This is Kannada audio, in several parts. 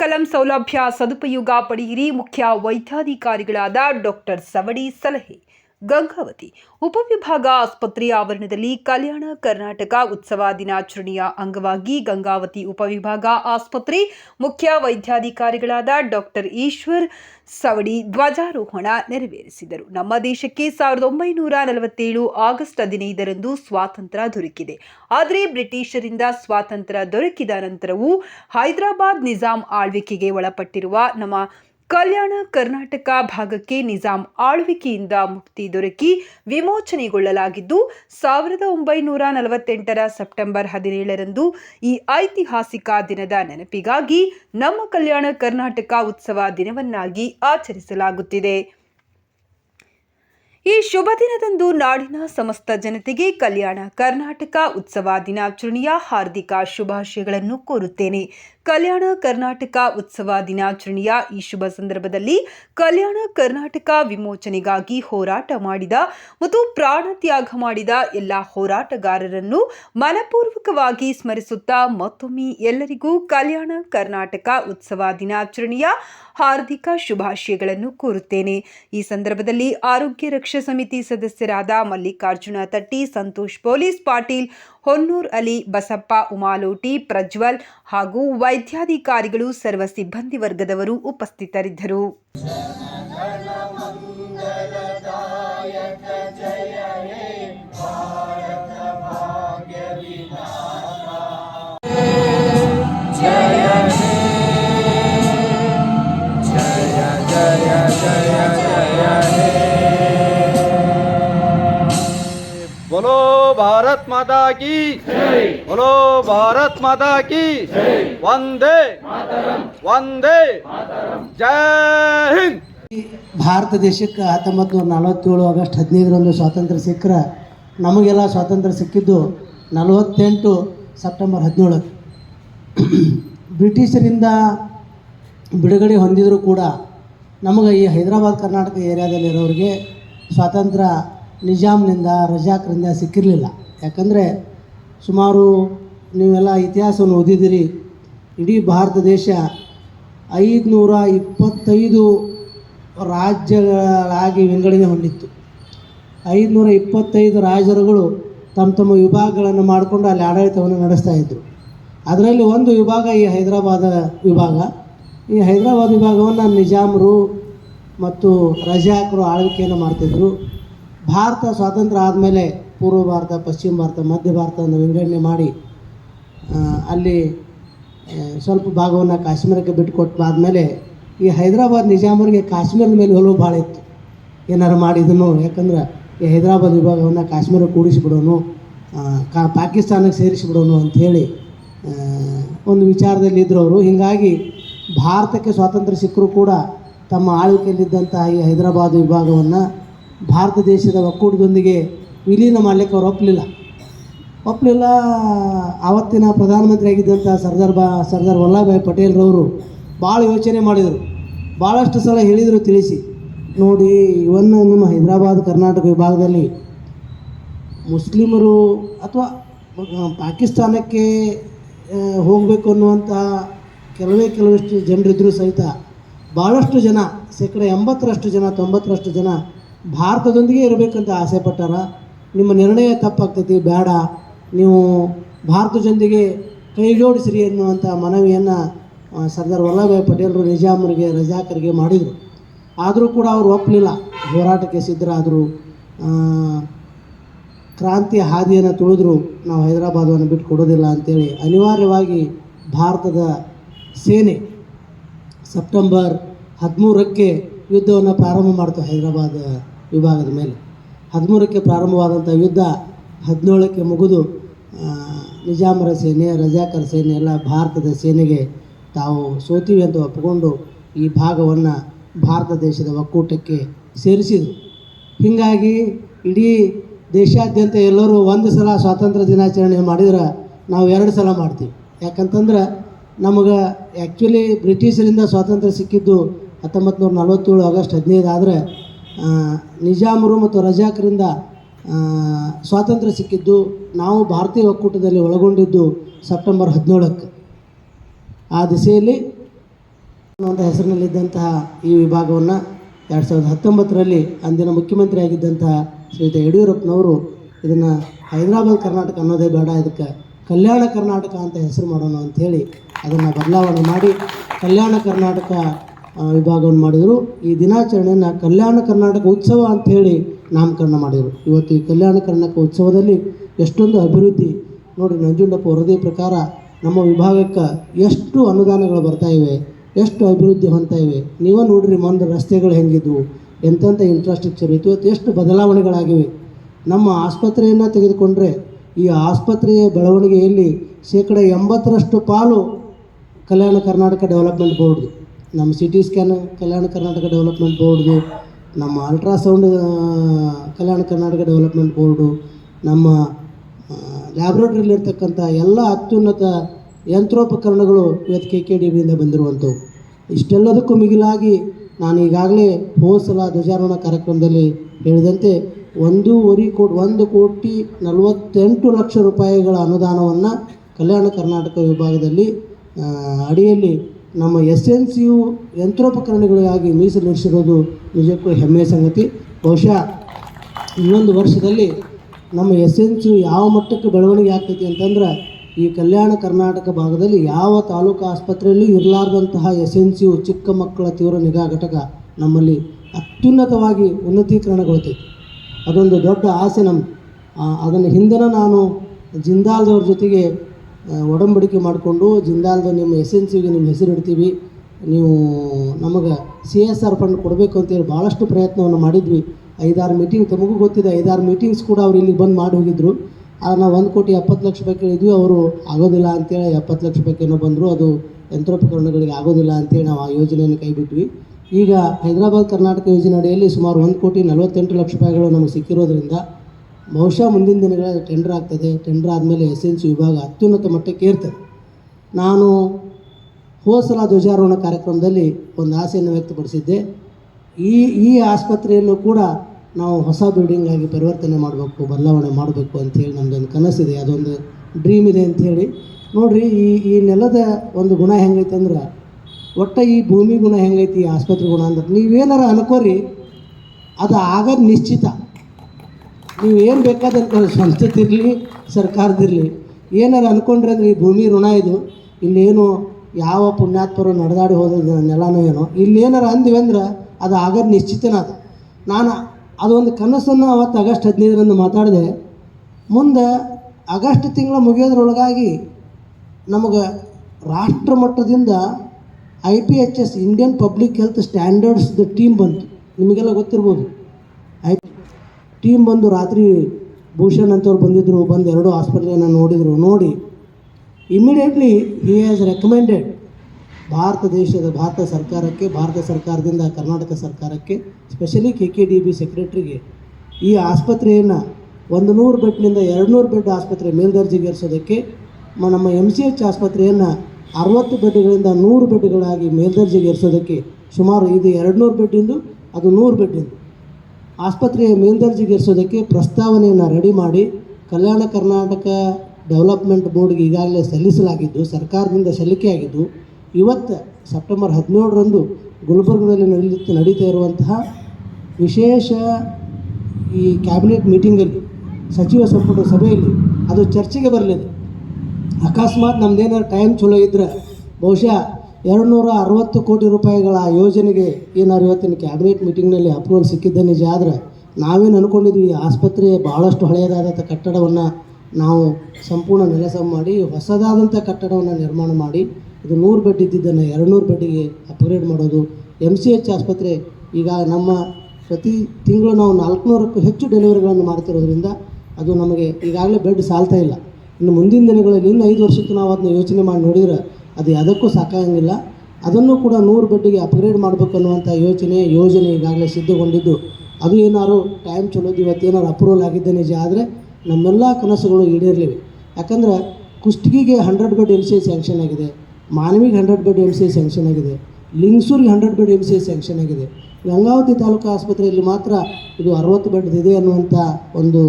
ಮೆಡಿಕಲಂ ಸೌಲಭ್ಯ ಸದುಪಯೋಗ ಪಡೆಯಿರಿ ಮುಖ್ಯ ವೈದ್ಯಾಧಿಕಾರಿಗಳಾದ ಡಾಕ್ಟರ್ ಸವಡಿ ಸಲಹೆ. ಗಂಗಾವತಿ ಉಪವಿಭಾಗ ಆಸ್ಪತ್ರೆಯ ಆವರಣದಲ್ಲಿ ಕಲ್ಯಾಣ ಕರ್ನಾಟಕ ಉತ್ಸವ ದಿನಾಚರಣೆಯ ಅಂಗವಾಗಿ ಗಂಗಾವತಿ ಉಪವಿಭಾಗ ಆಸ್ಪತ್ರೆ ಮುಖ್ಯ ವೈದ್ಯಾಧಿಕಾರಿಗಳಾದ ಡಾಕ್ಟರ್ ಈಶ್ವರ್ ಸವಡಿ ಧ್ವಜಾರೋಹಣ ನೆರವೇರಿಸಿದರು. ನಮ್ಮ ದೇಶಕ್ಕೆ ಸಾವಿರದ ಒಂಬೈನೂರ ನಲವತ್ತೇಳು ಆಗಸ್ಟ್ ಹದಿನೈದರಂದು ಸ್ವಾತಂತ್ರ್ಯ ದೊರಕಿದೆ. ಆದರೆ ಬ್ರಿಟಿಷರಿಂದ ಸ್ವಾತಂತ್ರ್ಯ ದೊರಕಿದ ನಂತರವೂ ಹೈದರಾಬಾದ್ ನಿಜಾಂ ಆಳ್ವಿಕೆಗೆ ಒಳಪಟ್ಟಿರುವ ನಮ್ಮ ಕಲ್ಯಾಣ ಕರ್ನಾಟಕ ಭಾಗಕ್ಕೆ ನಿಜಾಂ ಆಳ್ವಿಕೆಯಿಂದ ಮುಕ್ತಿ ದೊರಕಿ ವಿಮೋಚನೆಗೊಳ್ಳಲಾಗಿದ್ದು, ಸಾವಿರದ ಒಂಬೈನೂರ ನಲವತ್ತೆಂಟರ ಸೆಪ್ಟೆಂಬರ್ ಹದಿನೇಳರಂದು ಈ ಐತಿಹಾಸಿಕ ದಿನದ ನೆನಪಿಗಾಗಿ ನಮ್ಮ ಕಲ್ಯಾಣ ಕರ್ನಾಟಕ ಉತ್ಸವ ದಿನವನ್ನಾಗಿ ಆಚರಿಸಲಾಗುತ್ತಿದೆ. ಈ ಶುಭ ದಿನದಂದು ನಾಡಿನ ಸಮಸ್ತ ಜನತೆಗೆ ಕಲ್ಯಾಣ ಕರ್ನಾಟಕ ಉತ್ಸವ ದಿನಾಚರಣೆಯ ಹಾರ್ದಿಕ ಶುಭಾಶಯಗಳನ್ನು ಕೋರುತ್ತೇನೆ. ಕಲ್ಯಾಣ ಕರ್ನಾಟಕ ಉತ್ಸವ ದಿನಾಚರಣೆಯ ಈ ಶುಭ ಸಂದರ್ಭದಲ್ಲಿ ಕಲ್ಯಾಣ ಕರ್ನಾಟಕ ವಿಮೋಚನೆಗಾಗಿ ಹೋರಾಟ ಮಾಡಿದ ಮತ್ತು ಪ್ರಾಣ ತ್ಯಾಗ ಮಾಡಿದ ಎಲ್ಲ ಹೋರಾಟಗಾರರನ್ನು ಮನಪೂರ್ವಕವಾಗಿ ಸ್ಮರಿಸುತ್ತಾ ಮತ್ತೊಮ್ಮೆ ಎಲ್ಲರಿಗೂ ಕಲ್ಯಾಣ ಕರ್ನಾಟಕ ಉತ್ಸವ ದಿನಾಚರಣೆಯ ಹಾರ್ದಿಕ ಶುಭಾಶಯಗಳನ್ನು ಕೋರುತ್ತೇನೆ. ಈ ಸಂದರ್ಭದಲ್ಲಿ ಆರೋಗ್ಯ ರಕ್ಷಾ ಸಮಿತಿ ಸದಸ್ಯರಾದ ಮಲ್ಲಿಕಾರ್ಜುನ ತಟ್ಟಿ, ಸಂತೋಷ್ ಪೊಲೀಸ್ ಪಾಟೀಲ್, ಹೊನ್ನೂರ್ ಅಲಿ ಬಸಪ್ಪ, ಉಮಾಲೋಟಿ, ಪ್ರಜ್ವಲ್ ಹಾಗೂ ವೈದ್ಯಾಧಿಕಾರಿಗಳು ಸರ್ವ ಸಿಬ್ಬಂದಿ ವರ್ಗದವರು ಉಪಸ್ಥಿತರಿದ್ದರು. ಭಾರತ್ ಮಾತಾ ಕಿ बोलो ಭಾರತ್ ಮಾತಾ ಕಿ ವಂದೇ ವಂದೇ ಜೈ ಹಿಂದ್. ಭಾರತ ದೇಶಕ್ಕೆ ಹತ್ತೊಂಬತ್ತು ನೂರ ನಲವತ್ತೇಳು ಆಗಸ್ಟ್ ಹದಿನೈದರಂದು ಸ್ವಾತಂತ್ರ್ಯ ಸಿಕ್ಕರೆ ನಮಗೆಲ್ಲ ಸ್ವಾತಂತ್ರ್ಯ ಸಿಕ್ಕಿದ್ದು ನಲವತ್ತೆಂಟು ಸೆಪ್ಟೆಂಬರ್ ಹದಿನೇಳು. ಬ್ರಿಟಿಷರಿಂದ ಬಿಡುಗಡೆ ಹೊಂದಿದರೂ ಕೂಡ ನಮಗೆ ಈ ಹೈದರಾಬಾದ್ ಕರ್ನಾಟಕ ಏರಿಯಾದಲ್ಲಿರೋರಿಗೆ ಸ್ವಾತಂತ್ರ್ಯ ನಿಜಾಮ್ನಿಂದ, ರಜಾಕ್ರಿಂದ ಸಿಕ್ಕಿರಲಿಲ್ಲ. ಯಾಕಂದರೆ ಸುಮಾರು ನೀವೆಲ್ಲ ಇತಿಹಾಸವನ್ನು ಓದಿದಿರಿ ಇಡೀ ಭಾರತ ದೇಶ ಐದುನೂರ ಇಪ್ಪತ್ತೈದು ರಾಜ್ಯಗಳಾಗಿ ವಿಂಗಡಣೆ ಹೊಂದಿತ್ತು. ಐದುನೂರ ಇಪ್ಪತ್ತೈದು ರಾಜರುಗಳು ತಮ್ಮ ತಮ್ಮ ವಿಭಾಗಗಳನ್ನು ಮಾಡಿಕೊಂಡು ಅಲ್ಲಿ ಆಡಳಿತವನ್ನು ನಡೆಸ್ತಾ ಇದ್ದರು ಅದರಲ್ಲಿ ಒಂದು ವಿಭಾಗ ಈ ಹೈದರಾಬಾದ ವಿಭಾಗ. ಈ ಹೈದರಾಬಾದ್ ವಿಭಾಗವನ್ನು ನಿಜಾಮರು ಮತ್ತು ರಜಾಕರು ಆಳ್ವಿಕೆಯನ್ನು ಮಾಡ್ತಿದ್ರು. ಭಾರತ ಸ್ವಾತಂತ್ರ್ಯ ಆದಮೇಲೆ ಪೂರ್ವ ಭಾರತ, ಪಶ್ಚಿಮ ಭಾರತ, ಮಧ್ಯ ಭಾರತ ಅಂತ ವಿಂಗಡಣೆ ಮಾಡಿ ಅಲ್ಲಿ ಸ್ವಲ್ಪ ಭಾಗವನ್ನು ಕಾಶ್ಮೀರಕ್ಕೆ ಬಿಟ್ಟು ಆದಮೇಲೆ ಈ ಹೈದರಾಬಾದ್ ನಿಜಾಮರಿಗೆ ಕಾಶ್ಮೀರದ ಮೇಲೆ ಒಲವು ಭಾಳ ಇತ್ತು. ಏನಾರು ಮಾಡಿದನು ಯಾಕಂದ್ರೆ ಈ ಹೈದರಾಬಾದ್ ವಿಭಾಗವನ್ನು ಕಾಶ್ಮೀರ ಕೂಡಿಸಿಬಿಡೋನು ಕಾ, ಪಾಕಿಸ್ತಾನಕ್ಕೆ ಸೇರಿಸಿಬಿಡೋನು ಅಂಥೇಳಿ ಒಂದು ವಿಚಾರದಲ್ಲಿ ಇದ್ದರು ಅವರು. ಹೀಗಾಗಿ ಭಾರತಕ್ಕೆ ಸ್ವಾತಂತ್ರ್ಯ ಸಿಕ್ಕರೂ ಕೂಡ ತಮ್ಮ ಆಳ್ವಿಕೆಯಲ್ಲಿದ್ದಂತಹ ಈ ಹೈದರಾಬಾದ್ ವಿಭಾಗವನ್ನು ಭಾರತ ದೇಶದ ಒಕ್ಕೂಟದೊಂದಿಗೆ ವಿಲೀನ ಮಾಡಲಿಕ್ಕೆ ಅವ್ರು ಒಪ್ಪಲಿಲ್ಲ ಒಪ್ಪಲಿಲ್ಲ ಆವತ್ತಿನ ಪ್ರಧಾನಮಂತ್ರಿ ಆಗಿದ್ದಂಥ ಸರ್ದಾರ್ ಬಾ, ಸರ್ದಾರ್ ವಲ್ಲಭಾಯ್ ಪಟೇಲ್ರವರು ಭಾಳ ಯೋಚನೆ ಮಾಡಿದರು. ಭಾಳಷ್ಟು ಸಲ ಹೇಳಿದರು ತಿಳಿಸಿ. ನೋಡಿ, ಇವನ್ನು ನಿಮ್ಮ ಹೈದರಾಬಾದ್, ಕರ್ನಾಟಕ ವಿಭಾಗದಲ್ಲಿ ಮುಸ್ಲಿಮರು ಅಥವಾ ಪಾಕಿಸ್ತಾನಕ್ಕೆ ಹೋಗಬೇಕು ಅನ್ನುವಂಥ ಕೆಲವೇ ಕೆಲವಷ್ಟು ಜನರಿದ್ದರೂ ಸಹಿತ ಭಾಳಷ್ಟು ಜನ, ಶೇಕಡ ಎಂಬತ್ತರಷ್ಟು ಜನ, ತೊಂಬತ್ತರಷ್ಟು ಜನ ಭಾರತದೊಂದಿಗೆ ಇರಬೇಕಂತ ಆಸೆ ಪಟ್ಟಾರ. ನಿಮ್ಮ ನಿರ್ಣಯ ತಪ್ಪಾಗ್ತೈತಿ ಬೇಡ. ನೀವು ಭಾರತದೊಂದಿಗೆ ಜೊತೆಗೆ ಕೈಜೋಡಿಸಿರಿ ಎನ್ನುವಂಥ ಮನವಿಯನ್ನು ಸರ್ದಾರ್ ವಲ್ಲಭಾಯಿ ಪಟೇಲರು ನಿಜಾಮರಿಗೆ ರಜಾಕರಿಗೆ ಮಾಡಿದರು. ಆದರೂ ಕೂಡ ಅವರು ಒಪ್ಪಲಿಲ್ಲ ಹೋರಾಟಕ್ಕೆ ಸಿದ್ಧರಾದರು. ಆ, ಕ್ರಾಂತಿಯ ಹಾದಿಯನ್ನು ತುಳಿದ್ರು. ನಾವು ಹೈದರಾಬಾದನ್ನು ಬಿಟ್ಟು ಕೊಡೋದಿಲ್ಲ ಅಂತೇಳಿ ಅನಿವಾರ್ಯವಾಗಿ ಭಾರತದ ಸೇನೆ ಸೆಪ್ಟೆಂಬರ್ ಹದಿಮೂರಕ್ಕೆ ಯುದ್ಧವನ್ನು ಪ್ರಾರಂಭ ಮಾಡ್ತು ಹೈದರಾಬಾದ್ ವಿಭಾಗದ ಮೇಲೆ. ಹದಿಮೂರಕ್ಕೆ ಪ್ರಾರಂಭವಾದಂಥ ಯುದ್ಧ ಹದಿನೇಳಕ್ಕೆ ಮುಗಿದು ನಿಜಾಮರ ಸೇನೆ, ರಜಾಕರ್ ಸೇನೆ, ಎಲ್ಲ ಭಾರತದ ಸೇನೆಗೆ ತಾವು ಸೋತೀವಿ ಅಂತ ಒಪ್ಪಿಕೊಂಡು ಈ ಭಾಗವನ್ನು ಭಾರತ ದೇಶದ ಒಕ್ಕೂಟಕ್ಕೆ ಸೇರಿಸಿದರು. ಹೀಗಾಗಿ ಇಡೀ ದೇಶಾದ್ಯಂತ ಎಲ್ಲರೂ ಒಂದು ಸಲ ಸ್ವಾತಂತ್ರ್ಯ ದಿನಾಚರಣೆ ಮಾಡಿದ್ರೆ ನಾವು ಎರಡು ಸಲ ಮಾಡ್ತೀವಿ. ಯಾಕಂತಂದ್ರೆ ನಮಗೆ ಆ್ಯಕ್ಚುಲಿ ಬ್ರಿಟಿಷರಿಂದ ಸ್ವಾತಂತ್ರ್ಯ ಸಿಕ್ಕಿದ್ದು ಹತ್ತೊಂಬತ್ತು ನೂರ ನಲವತ್ತೇಳು ಆಗಸ್ಟ್ ಹದಿನೈದು ಆದರೆ ನಿಜಾಮರು ಮತ್ತು ರಜಾಕರಿಂದ ಸ್ವಾತಂತ್ರ್ಯ ಸಿಕ್ಕಿದ್ದು, ನಾವು ಭಾರತೀಯ ಒಕ್ಕೂಟದಲ್ಲಿ ಒಳಗೊಂಡಿದ್ದು ಸೆಪ್ಟೆಂಬರ್ ಹದಿನೇಳಕ್ಕೆ. ಆ ದಿಸೆಯಲ್ಲಿ ಅನ್ನುವಂಥ ಹೆಸರಿನಲ್ಲಿದ್ದಂತಹ ಈ ವಿಭಾಗವನ್ನು ಎರಡು ಸಾವಿರದ ಹತ್ತೊಂಬತ್ತರಲ್ಲಿ ಅಂದಿನ ಮುಖ್ಯಮಂತ್ರಿ ಆಗಿದ್ದಂತಹ ಶ್ರೀಯುತ ಯಡಿಯೂರಪ್ಪನವರು ಇದನ್ನು ಹೈದರಾಬಾದ್ ಕರ್ನಾಟಕ ಅನ್ನೋದೇ ಬೇಡ, ಇದಕ್ಕೆ ಕಲ್ಯಾಣ ಕರ್ನಾಟಕ ಅಂತ ಹೆಸರು ಮಾಡೋಣ ಅಂಥೇಳಿ ಅದನ್ನು ಬದಲಾವಣೆ ಮಾಡಿ, ಕಲ್ಯಾಣ ಕರ್ನಾಟಕ ವಿಭಾಗವನ್ನು ಮಾಡಿದರು. ಈ ದಿನಾಚರಣೆಯನ್ನು ಕಲ್ಯಾಣ ಕರ್ನಾಟಕ ಉತ್ಸವ ಅಂತ ಹೇಳಿ ನಾಮಕರಣ ಮಾಡಿದರು. ಇವತ್ತು ಈ ಕಲ್ಯಾಣ ಕರ್ನಾಟಕ ಉತ್ಸವದಲ್ಲಿ ಎಷ್ಟೊಂದು ಅಭಿವೃದ್ಧಿ ನೋಡಿ ನಂಜುಂಡಪ್ಪ ವರದಿ ಪ್ರಕಾರ ನಮ್ಮ ವಿಭಾಗಕ್ಕೆ ಎಷ್ಟು ಅನುದಾನಗಳು ಬರ್ತಾ ಇವೆ, ಎಷ್ಟು ಅಭಿವೃದ್ಧಿ ಹೊಂದ್ತಾ ಇವೆ, ನೀವೇ ನೋಡ್ರಿ ಮೊಂದು ರಸ್ತೆಗಳು ಹೆಂಗಿದ್ವು ಎಂತೆಂಥ ಇನ್ಫ್ರಾಸ್ಟ್ರಕ್ಚರ್ ಇತ್ತು, ಇವತ್ತು ಎಷ್ಟು ಬದಲಾವಣೆಗಳಾಗಿವೆ. ನಮ್ಮ ಆಸ್ಪತ್ರೆಯನ್ನು ತೆಗೆದುಕೊಂಡ್ರೆ ಈ ಆಸ್ಪತ್ರೆಯ ಬೆಳವಣಿಗೆಯಲ್ಲಿ ಶೇಕಡ ಎಂಬತ್ತರಷ್ಟು ಪಾಲು ಕಲ್ಯಾಣ ಕರ್ನಾಟಕ ಡೆವಲಪ್ಮೆಂಟ್ ಬೋರ್ಡ್ದು ನಮ್ಮ C T scan Kalyana Karnataka development ಬೋರ್ಡ್ದು ನಮ್ಮ ultrasound Kalyana Karnataka development board ನಮ್ಮ ಲ್ಯಾಬ್ರೇಟ್ರಿಲಿರ್ತಕ್ಕಂಥ ಎಲ್ಲ ಅತ್ಯುನ್ನತ ಯಂತ್ರೋಪಕರಣಗಳು ಇವತ್ತು ಕೆ ಕೆ ಡಿ ಬಿಯಿಂದ ಬಂದಿರುವಂಥವು. ಇಷ್ಟೆಲ್ಲದಕ್ಕೂ ಮಿಗಿಲಾಗಿ ನಾನು ಈಗಾಗಲೇ ಹೋದ ಸಲ ಧ್ವಜಾರೋಹಣ ಕಾರ್ಯಕ್ರಮದಲ್ಲಿ ಹೇಳಿದಂತೆ ಒಂದೂವರೆ ಕೋಟಿ, ಒಂದು ಕೋಟಿ ನಲವತ್ತೆಂಟು ಲಕ್ಷ ರೂಪಾಯಿಗಳ ಅನುದಾನವನ್ನು ಕಲ್ಯಾಣ ಕರ್ನಾಟಕ ವಿಭಾಗದಲ್ಲಿ ಅಡಿಯಲ್ಲಿ ನಮ್ಮ ಎಸ್ ಎನ್ ಸಿ ಯು ಯಂತ್ರೋಪಕರಣಗಳಿಗಾಗಿ ಮೀಸಲಿರಿಸಿರೋದು ನಿಜಕ್ಕೂ ಹೆಮ್ಮೆಯ ಸಂಗತಿ. ಬಹುಶಃ ಇನ್ನೊಂದು ವರ್ಷದಲ್ಲಿ ನಮ್ಮ ಎಸ್ ಎನ್ ಸಿ ಯಾವ ಮಟ್ಟಕ್ಕೆ ಬೆಳವಣಿಗೆ ಆಗ್ತೈತಿ ಅಂತಂದ್ರೆ, ಈ ಕಲ್ಯಾಣ ಕರ್ನಾಟಕ ಭಾಗದಲ್ಲಿ ಯಾವ ತಾಲೂಕು ಆಸ್ಪತ್ರೆಯಲ್ಲಿ ಇರಲಾರ್ದಂತಹ ಎಸ್ ಎನ್ ಸಿ ಯು ಚಿಕ್ಕ ಮಕ್ಕಳ ತೀವ್ರ ನಿಗಾ ಘಟಕ ನಮ್ಮಲ್ಲಿ ಅತ್ಯುನ್ನತವಾಗಿ ಉನ್ನತೀಕರಣಗೊಳ್ತೈತಿ. ಅದೊಂದು ದೊಡ್ಡ ಆಸೆ ನಮ್ಮ ಅದನ್ನು ಹಿಂದೆನೂ ನಾನು ಜಿಂದಾಲ್ದವ್ರ ಜೊತೆಗೆ ಒಡಂಬಡಿಕೆ ಮಾಡಿಕೊಂಡು ಜಿಂದಾಲ್ದ ನಿಮ್ಮ ಎಸ್ ಎನ್ ಸಿಗೆ ನಿಮ್ಮ ಹೆಸರು ಇಡ್ತೀವಿ. ನೀವು ನಮಗೆ ಸಿ ಎಸ್ ಆರ್ ಫಂಡ್ ಕೊಡಬೇಕು ಅಂತೇಳಿ ಭಾಳಷ್ಟು ಪ್ರಯತ್ನವನ್ನು ಮಾಡಿದ್ವಿ. ಐದಾರು ಮೀಟಿಂಗ್ ತಮಗೂ ಗೊತ್ತಿದೆ, ಐದಾರು ಮೀಟಿಂಗ್ಸ್ ಕೂಡ ಅವ್ರು ಇಲ್ಲಿ ಬಂದು ಮಾಡಿ ಹೋಗಿದ್ರು. ಆಗ ನಾವು ಒಂದು ಕೋಟಿ ಎಪ್ಪತ್ತು ಲಕ್ಷ ರೂಪಾಯಿ ಕೇಳಿದ್ವಿ, ಅವರು ಆಗೋದಿಲ್ಲ ಅಂತೇಳಿ ಎಪ್ಪತ್ತು ಲಕ್ಷ ರೂಪಾಯಿ ಏನೋ ಬಂದರು, ಅದು ಯಂತ್ರೋಪಕರಣಗಳಿಗೆ ಆಗೋದಿಲ್ಲ ಅಂತೇಳಿ ನಾವು ಆ ಯೋಜನೆಯನ್ನು ಕೈಬಿಟ್ವಿ. ಈಗ ಹೈದರಾಬಾದ್ ಕರ್ನಾಟಕ ಯೋಜನೆ ಅಡಿಯಲ್ಲಿ ಸುಮಾರು ಒಂದು ಕೋಟಿ ನಲವತ್ತೆಂಟು ಲಕ್ಷ ರೂಪಾಯಿಗಳು ನಮಗೆ ಸಿಕ್ಕಿರೋದ್ರಿಂದ ಬಹುಶಃ ಮುಂದಿನ ದಿನಗಳಲ್ಲಿ ಟೆಂಡರ್ ಆಗ್ತದೆ ಟೆಂಡರ್ ಆದಮೇಲೆ ಎಸ್ ಎನ್ ಸಿ ವಿಭಾಗ ಅತ್ಯುನ್ನತ ಮಟ್ಟಕ್ಕೆ ಏರ್ತದೆ. ನಾನು ಹೋದ ಸಲ ಧ್ವಜಾರೋಹಣ ಕಾರ್ಯಕ್ರಮದಲ್ಲಿ ಒಂದು ಆಸೆಯನ್ನು ವ್ಯಕ್ತಪಡಿಸಿದ್ದೆ. ಈ ಈ ಆಸ್ಪತ್ರೆಯನ್ನು ಕೂಡ ನಾವು ಹೊಸ ಬಿಲ್ಡಿಂಗ್ ಆಗಿ ಪರಿವರ್ತನೆ ಮಾಡಬೇಕು, ಬದಲಾವಣೆ ಮಾಡಬೇಕು ಅಂಥೇಳಿ ನಮ್ಮದೊಂದು ಕನಸಿದೆ. ಅದೊಂದು ಡ್ರೀಮ್ ಇದೆ ಅಂಥೇಳಿ ನೋಡಿರಿ, ಈ ಈ ನೆಲದ ಒಂದು ಗುಣ ಹೆಂಗೈತೆ ಅಂದ್ರೆ ಒಟ್ಟ ಈ ಭೂಮಿ ಗುಣ ಹೆಂಗೈತಿ, ಈ ಆಸ್ಪತ್ರೆ ಗುಣ ಅಂದ್ರೆ ನೀವೇನಾರ ಅನ್ಕೋರಿ, ಅದು ಆಗೋದು ನಿಶ್ಚಿತ. ನೀವು ಏನು ಬೇಕಾದಂಥ ಸಂಸ್ಥೆದಿರಲಿ ಸರ್ಕಾರದಿರಲಿ, ಏನಾರು ಅಂದ್ಕೊಂಡ್ರೆ ಅಂದರೆ ಈ ಭೂಮಿ ಋಣ ಇದು, ಇಲ್ಲೇನು ಯಾವ ಪುಣ್ಯಾತ್ಮರು ನಡೆದಾಡಿ ಹೋದ ನೆಲನೋ ಏನೋ, ಇಲ್ಲೇನಾರು ಅಂದ್ವಿ ಅಂದ್ರೆ ಅದು ಆಗೋದು ನಿಶ್ಚಿತನ ಅದು. ನಾನು ಅದೊಂದು ಕನಸನ್ನು ಅವತ್ತು ಆಗಸ್ಟ್ ಹದಿನೈದರಂದು ಮಾತಾಡಿದೆ, ಮುಂದೆ ಆಗಸ್ಟ್ ತಿಂಗಳ ಮುಗಿಯೋದ್ರೊಳಗಾಗಿ ನಮಗೆ ರಾಷ್ಟ್ರ ಮಟ್ಟದಿಂದ I P H S, Indian public health ಸ್ಟ್ಯಾಂಡರ್ಡ್ಸ್ದು team ಬಂತು. ನಿಮಗೆಲ್ಲ ಗೊತ್ತಿರ್ಬೋದು. ಐ ಟೀಮ್ ಬಂದು ರಾತ್ರಿ ಭೂಷಣ್ ಅಂತವ್ರು ಬಂದಿದ್ದರು ಬಂದು ಎರಡು ಆಸ್ಪತ್ರೆಯನ್ನು ನೋಡಿದರು, ನೋಡಿ immediately he has recommended Bharat ದೇಶದ, ಭಾರತ ಸರ್ಕಾರಕ್ಕೆ, ಭಾರತ ಸರ್ಕಾರದಿಂದ ಕರ್ನಾಟಕ ಸರ್ಕಾರಕ್ಕೆ specially K K D B ಸೆಕ್ರೆಟ್ರಿಗೆ ಈ ಆಸ್ಪತ್ರೆಯನ್ನು ಒಂದು ನೂರು ಬೆಡ್ನಿಂದ ಎರಡು ನೂರು ಬೆಡ್ ಆಸ್ಪತ್ರೆ ಮೇಲ್ದರ್ಜೆಗೇರಿಸೋದಕ್ಕೆ ನಮ್ಮ ಎಂ ಸಿ ಎಚ್ ಆಸ್ಪತ್ರೆಯನ್ನು ಅರವತ್ತು ಬೆಡ್ಗಳಿಂದ ನೂರು ಬೆಡ್ಗಳಾಗಿ ಮೇಲ್ದರ್ಜೆಗೇರಿಸೋದಕ್ಕೆ ಸುಮಾರು ಇದು ಎರಡು ನೂರು ಬೆಡ್ಡಿಂದು ಅದು ನೂರು ಬೆಡ್ಡಿಂದು ಆಸ್ಪತ್ರೆಯ ಮೇಲ್ದರ್ಜೆಗೇರಿಸೋದಕ್ಕೆ ಪ್ರಸ್ತಾವನೆಯನ್ನು ರೆಡಿ ಮಾಡಿ ಕಲ್ಯಾಣ ಕರ್ನಾಟಕ ಡೆವಲಪ್ಮೆಂಟ್ ಬೋರ್ಡ್ಗೆ ಈಗಾಗಲೇ ಸಲ್ಲಿಸಲಾಗಿದ್ದು, ಸರ್ಕಾರದಿಂದ ಸಲ್ಲಿಕೆಯಾಗಿದ್ದು ಇವತ್ತು ಸೆಪ್ಟೆಂಬರ್ ಹದಿನೇಳರಂದು ಗುಲ್ಬರ್ಗದಲ್ಲಿ ನಡೆದ ನಡೀತಾ ಇರುವಂತಹ ವಿಶೇಷ ಈ ಕ್ಯಾಬಿನೆಟ್ ಮೀಟಿಂಗಲ್ಲಿ ಸಚಿವ ಸಂಪುಟ ಸಭೆಯಲ್ಲಿ ಅದು ಚರ್ಚೆಗೆ ಬರಲಿದೆ. ಅಕಸ್ಮಾತ್ ನಮ್ದೇನಾದ್ರು ಟೈಮ್ ಚಲೋ ಇದ್ರೆ ಬಹುಶಃ ಎರಡು ನೂರ ಅರವತ್ತು ಕೋಟಿ ರೂಪಾಯಿಗಳ ಯೋಜನೆಗೆ ಏನಾರು ಇವತ್ತಿನ ಕ್ಯಾಬಿನೆಟ್ ಮೀಟಿಂಗ್ನಲ್ಲಿ ಅಪ್ರೂವಲ್ ಸಿಕ್ಕಿದ್ದ ನಿಜ ಆದರೆ ನಾವೇನು ಅಂದ್ಕೊಂಡಿದ್ವಿ ಈ ಆಸ್ಪತ್ರೆ ಭಾಳಷ್ಟು ಹಳೆಯದಾದಂಥ ಕಟ್ಟಡವನ್ನು ನಾವು ಸಂಪೂರ್ಣ ನೆಲಸಮ ಮಾಡಿ, ಹೊಸದಾದಂಥ ಕಟ್ಟಡವನ್ನು ನಿರ್ಮಾಣ ಮಾಡಿ, ಇದು ನೂರು ಬೆಡ್ ಇದ್ದಿದ್ದನ್ನು ಎರಡು ನೂರು ಬೆಡ್ಡಿಗೆ ಅಪ್ಗ್ರೇಡ್ ಮಾಡೋದು. ಎಂ ಸಿ ಎಚ್ ಆಸ್ಪತ್ರೆ ಈಗ ನಮ್ಮ ಪ್ರತಿ ತಿಂಗಳು ನಾವು ನಾಲ್ಕುನೂರಕ್ಕೂ ಹೆಚ್ಚು ಡೆಲಿವರಿಗಳನ್ನು ಮಾಡ್ತಿರೋದ್ರಿಂದ ಅದು ನಮಗೆ ಈಗಾಗಲೇ ಬೆಡ್ ಸಾಲ್ತಾ ಇಲ್ಲ. ಇನ್ನು ಮುಂದಿನ ದಿನಗಳಲ್ಲಿ ಇನ್ನು ಐದು ವರ್ಷಕ್ಕೆ ನಾವು ಅದನ್ನ ಯೋಚನೆ ಮಾಡಿ ನೋಡಿದ್ರೆ ಅದು ಯಾವುದಕ್ಕೂ ಸಾಕಾಗಂಗಿಲ್ಲ. ಅದನ್ನು ಕೂಡ ನೂರು ಬೆಡ್ಡಿಗೆ ಅಪ್ಗ್ರೇಡ್ ಮಾಡಬೇಕು ಅನ್ನುವಂಥ ಯೋಚನೆ, ಯೋಜನೆ ಈಗಾಗಲೇ ಸಿದ್ಧಗೊಂಡಿದ್ದು. ಅದು ಏನಾದ್ರು ಟೈಮ್ ಚಲೋದು ಇವತ್ತೇನಾದ್ರು ಅಪ್ರೂವಲ್ ಆಗಿದ್ದೆ ನಿಜ ಆದರೆ ನಮ್ಮೆಲ್ಲ ಕನಸುಗಳು ಈಡೇರಲಿವೆ. ಯಾಕಂದ್ರೆ ಕುಷ್ಟಗಿಗೆ hundred bed M C S sanction ಆಗಿದೆ, ಮಾನವಿಗೆ hundred bed M C I sanction ಆಗಿದೆ, ಲಿಂಗ್ಸೂರಿಗೆ hundred bed M C S sanction ಆಗಿದೆ. ಗಂಗಾವತಿ ತಾಲೂಕು ಆಸ್ಪತ್ರೆಯಲ್ಲಿ ಮಾತ್ರ ಇದು ಅರವತ್ತು ಬೆಡ್ ಇದೆ ಅನ್ನುವಂಥ ಒಂದು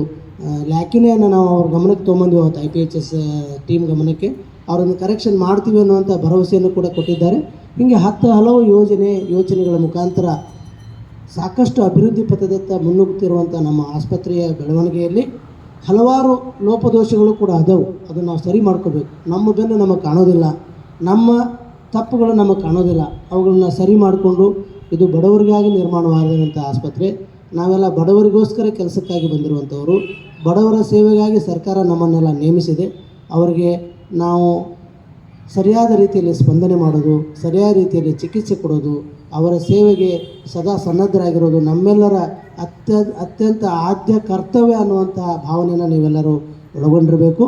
ಲ್ಯಾಕಿನೆಯನ್ನು ನಾವು ಅವ್ರ ಗಮನಕ್ಕೆ ತೊಗೊಂಬಂದ್ವಿ ಅವತ್ತು I P H S team ಗಮನಕ್ಕೆ. ಅವರನ್ನು ಕರೆಕ್ಷನ್ ಮಾಡ್ತೀವಿ ಅನ್ನುವಂಥ ಭರವಸೆಯನ್ನು ಕೂಡ ಕೊಟ್ಟಿದ್ದಾರೆ. ಹೀಗೆ ಹತ್ತು ಹಲವು ಯೋಜನೆ ಯೋಜನೆಗಳ ಮುಖಾಂತರ ಸಾಕಷ್ಟು ಅಭಿವೃದ್ಧಿ ಪಥದತ್ತ ಮುನ್ನುಗ್ಗುತ್ತಿರುವಂಥ ನಮ್ಮ ಆಸ್ಪತ್ರೆಯ ಬೆಳವಣಿಗೆಯಲ್ಲಿ ಹಲವಾರು ಲೋಪದೋಷಗಳು ಕೂಡ ಅದವು. ಅದನ್ನು ನಾವು ಸರಿ ಮಾಡ್ಕೋಬೇಕು. ನಮ್ಮ ಬೆನ್ನು ನಮಗೆ ಕಾಣೋದಿಲ್ಲ. ನಮ್ಮ ತಪ್ಪುಗಳು ನಮಗೆ ಕಾಣೋದಿಲ್ಲ. ಅವುಗಳನ್ನ ಸರಿ ಮಾಡಿಕೊಂಡು ಇದು ಬಡವರಿಗಾಗಿ ನಿರ್ಮಾಣವಾಗಿರುವಂಥ ಆಸ್ಪತ್ರೆ. ನಾವೆಲ್ಲ ಬಡವರಿಗೋಸ್ಕರ ಕೆಲಸಕ್ಕಾಗಿ ಬಂದಿರುವಂಥವರು. ಬಡವರ ಸೇವೆಗಾಗಿ ಸರ್ಕಾರ ನಮ್ಮನ್ನೆಲ್ಲ ನೇಮಿಸಿದೆ. ಅವರಿಗೆ ನಾವು ಸರಿಯಾದ ರೀತಿಯಲ್ಲಿ ಸ್ಪಂದನೆ ಮಾಡೋದು, ಸರಿಯಾದ ರೀತಿಯಲ್ಲಿ ಚಿಕಿತ್ಸೆ ಕೊಡೋದು, ಅವರ ಸೇವೆಗೆ ಸದಾ ಸನ್ನದ್ಧರಾಗಿರೋದು ನಮ್ಮೆಲ್ಲರ ಅತ್ಯ, ಅತ್ಯಂತ ಆದ್ಯ ಕರ್ತವ್ಯ ಅನ್ನುವಂಥ ಭಾವನೆಯನ್ನು ನೀವೆಲ್ಲರೂ ಒಳಗೊಂಡಿರಬೇಕು.